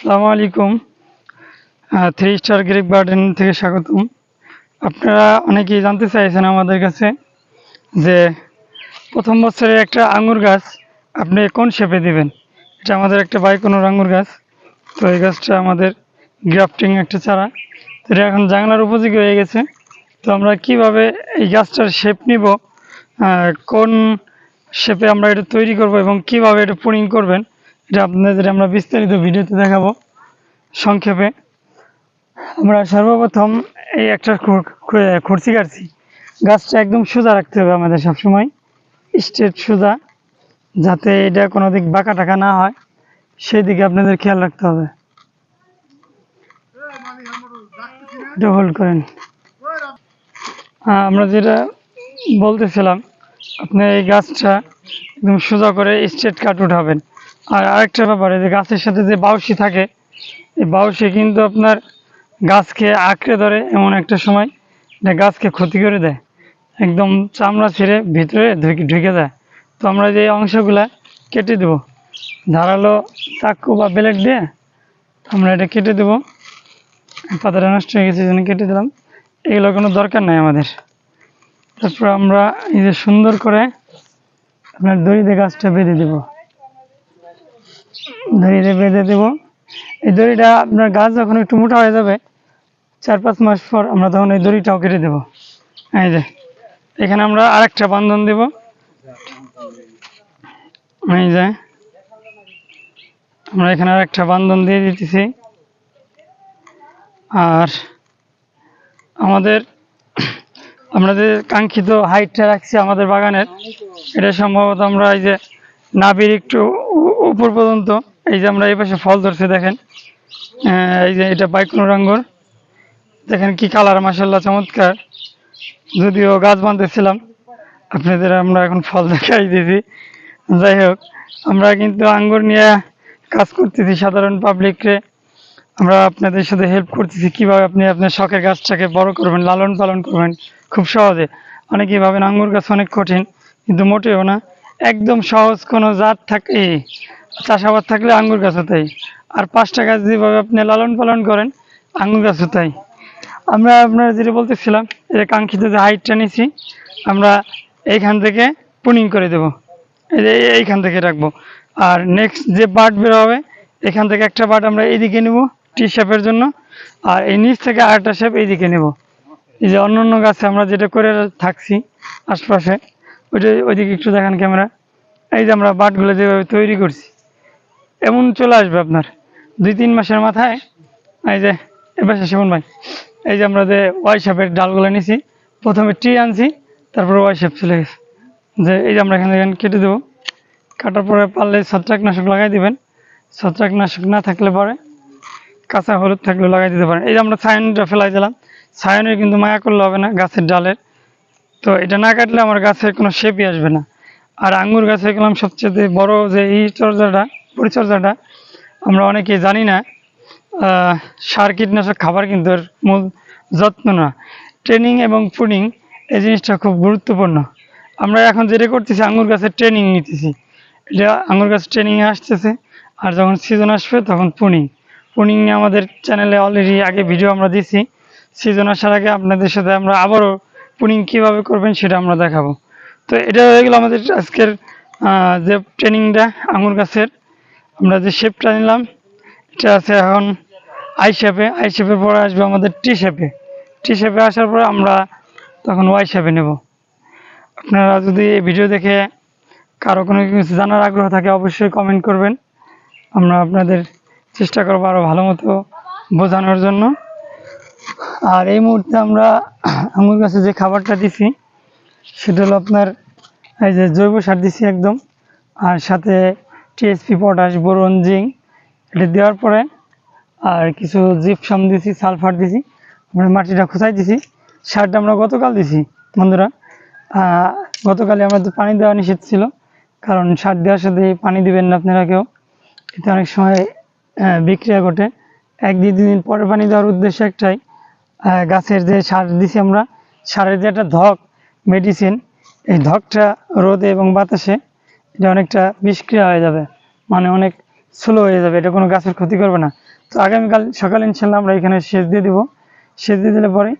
আসসালামু আলাইকুম। Three star grape garden থেকে স্বাগতম। আপনারা অনেকেই জানতে চাইছেন আমাদের কাছে যে প্রথম বছরে একটা আঙুর গাছ আপনি কোন শেপে দিবেন? এটা আমাদের একটা বাইকোনোর আঙুর গাছ। তো এই গাছটা আমাদের গ্রাফটিং একটা চারা। তো এটা এখন জাংলার উপযোগী হয়ে গেছে। তো আমরা কীভাবে এই গাছটার শেপ নিব? কোন শেপে আমরা এটা তৈরি করব এবং কীভাবে এটা পুনিং করবেন? এটা আপনাদের আমরা বিস্তারিত ভিডিওতে দেখাবো। সংক্ষেপে, আমরা সর্বপ্রথম এই একটা খুরসি কাটছি। গাছটা একদম সোজা রাখতে হবে আমাদের সবসময়। স্ট্রেট সোজা, যাতে এটা কোনো দিক বাঁকা টাকা না হয়। সেই দিকে আপনাদের খেয়াল রাখতে হবে। এটা হোল্ড করেন আমরা যেটা বলতেছিলাম, আপনি এই গাছটা একদম সোজা করে স্ট্রেট কাট উঠাবেন। আর আরেকটা ব্যাপারে যে গাছের সাথে যে বাউসি থাকে, এই বাউসি কিন্তু আপনার গাছকে আঁকড়ে ধরে এমন একটা সময় গাছকে ক্ষতি করে দেয়। একদম চামড়া ছিঁড়ে ভিতরে ঢুকে ঢুকে যায়। তো আমরা যে অংশগুলা কেটে দেব, ধারালো চাকু বা ব্লেড দিয়ে আমরা এটা কেটে দেব। পাতাটা নষ্ট হয়ে গেছে জন্য কেটে দিলাম। এগুলো কোনো দরকার নাই আমাদের। তারপর আমরা এই যে সুন্দর করে আপনার দড়িতে গাছটা বেঁধে দেব। দড়িতে বেঁধে দেব। এই দড়িটা আপনার গাছ যখন একটু মোটা হয়ে যাবে, চার পাঁচ মাস পর আমরা তখন এই দড়িটাও কেটে দেব। এই যে, এখানে আমরা আরেকটা বান্ধন দেব। এই যে, আমরা এখানে আরেকটা বান্ধন দিয়ে দিতেছি। আর আমাদের, আমরা যে কাঙ্ক্ষিত হাইটটা রাখছি আমাদের বাগানের, এটা সম্ভবত আমরা এই যে নাবির একটু উপর পর্যন্ত এই যে আমরা এই পাশে ফল ধরছে, দেখেন। এই যে এটা বাইকুনুর আঙ্গুর দেখেন কি কালার মাসাল্লাহ চমৎকার। যদিও গাছ বাঁধতেছিলাম, আপনাদের আমরা এখন ফল দেখাই দিয়েছি। যাই হোক, আমরা কিন্তু আঙ্গুর নিয়ে কাজ করতেছি সাধারণ পাবলিককে। আমরা আপনাদের সাথে হেল্প করতেছি, কীভাবে আপনি আপনার শখের গাছটাকে বড় করবেন, লালন পালন করবেন, খুব সহজে। অনেকেই ভাবেন আঙ্গুর গাছ অনেক কঠিন, কিন্তু মোটেও না। একদম সহজ কোনো জাত থাকে চাষাবাদ থাকলে আঙ্গুর গাছও তাই আর পাঁচটা গাছ যেভাবে আপনি লালন পালন করেন, আঙ্গুর গাছও তাই আমরা আপনারা যেটা বলতেছিলাম এটা কাঙ্ক্ষিত যে হাইটটা নিছি, আমরা এইখান থেকে পুনিং করে দেব। এই যে এই- এইখান থেকে রাখব। আর নেক্সট যে বাট বের হবে, এখান থেকে একটা বাট আমরা এইদিকে নেব, টি শেপের জন্য। আর এই নিচ থেকে আরেকটা শেপ এইদিকে নেব। এই যে অন্য অন্য গাছে আমরা যেটা করে থাকছি আশপাশে, ওইটা ওইদিকে একটু দেখান ক্যামেরা। এই যে আমরা বাটগুলো যেভাবে তৈরি করছি। এমন চলে আসবে আপনার। দুই তিন মাসের মাথায়, এই যে এবার শিমন ভাই, এই যে আমরা যে ওয়াই শেপের ডালগুলো নিছি, প্রথমে টি আনছি, তারপরে ওয়াই শেপ চলে গেছে। যে এই যে আমরা এখানে এখানে কেটে দেবো। কাটার পরে পারলে ছত্রাকনাশক লাগাই দিবেন। ছত্রাকনাশক না থাকলে পরে কাঁচা হলুদ থাকলে লাগাই দিতে পারেন। এই যে আমরা ছায়নটা ফেলাই দিলাম। ছায়নের কিন্তু মায়া করলে হবে না গাছের ডালের। তো এটা না কাটলে আমার গাছের কোনো শেপই আসবে না। আর আঙ্গুর গাছে গেলাম সবচেয়ে বড় যে এই চর্যাটা পরিচর্যাটা। আমরা অনেকেই জানি না সার কীটনাশক খাবার কিন্তু এর মূল যত্ন না। ট্রেনিং এবং ফুডিং এই জিনিসটা খুব গুরুত্বপূর্ণ। আমরা এখন যেটা করতেছি আঙুর গাছের ট্রেনিং নিতেছি। এটা আঙ্গুর গাছ ট্রেনিংয়ে আসতেছে, আর যখন সিজন আসবে তখন পুনিং পুনিং নিয়ে আমাদের চ্যানেলে অলরেডি আগে ভিডিও আমরা দিছি সিজন আসার আগে আপনাদের সাথে আমরা আবারও পুনিং কীভাবে করবেন সেটা আমরা দেখাবো। তো এটা হয়ে গেলো আমাদের আজকের যে ট্রেনিংটা আঙ্গুর গাছের। আমরা যে শেপটা নিলাম, এটা আছে এখন আই শেপে আই শেপের পরে আসবে আমাদের টি শেপে টি শেপে আসার পরে আমরা তখন ওয়াই শেপে নেব। আপনারা যদি এই ভিডিও দেখে কারও কোনো কিছু জানার আগ্রহ থাকে, অবশ্যই কমেন্ট করবেন। আমরা আপনাদের চেষ্টা করব আরও ভালো মতো বোঝানোর জন্য। আর এই মুহূর্তে আমরা আঙুর গাছে যে খাবারটা দিছি, সেটা হলো আপনার এই যে জৈব সার দিছি একদম। আর সাথে টিএসপি পটাশ, বোরন, জিঙ্ক এটা দেওয়ার পরে আর কিছু জিপসাম দিছি, সালফার দিছি, আমরা মাটিটা খোঁচাই দিছি। সারটা আমরা গতকাল দিছি, বন্ধুরা। গতকালে আমাদের পানি দেওয়া নিষেধ ছিল, কারণ সার দেওয়ার সাথে পানি দিবেন না আপনারা কেউ। এতে অনেক সময় বিক্রিয়া ঘটে। এক দুই দিন পরে পানি দেওয়ার উদ্দেশ্য একটাই গাছের যে সার দিছি আমরা, সারের যে একটা ধক মেডিসিন এই ধকটা রোদে এবং বাতাসে এটা অনেকটা বিষক্রিয়া হয়ে যাবে। মানে অনেক স্লো হয়ে যাবে। এটা কোনো গাছের ক্ষতি করবে না। তো আগামীকাল সকালে ইনশাল্লাহ আমরা এখানে সেচ দিয়ে দিব। সেচ দিয়ে দিলে পরে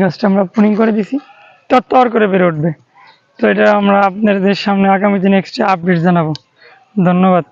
গাছটা আমরা পুনিং করে দিছি। তর করে বেড়ে উঠবে। তো এটা আমরা আপনাদের সামনে আগামী দিনে এক্সট্রা আপডেট জানাব। ধন্যবাদ।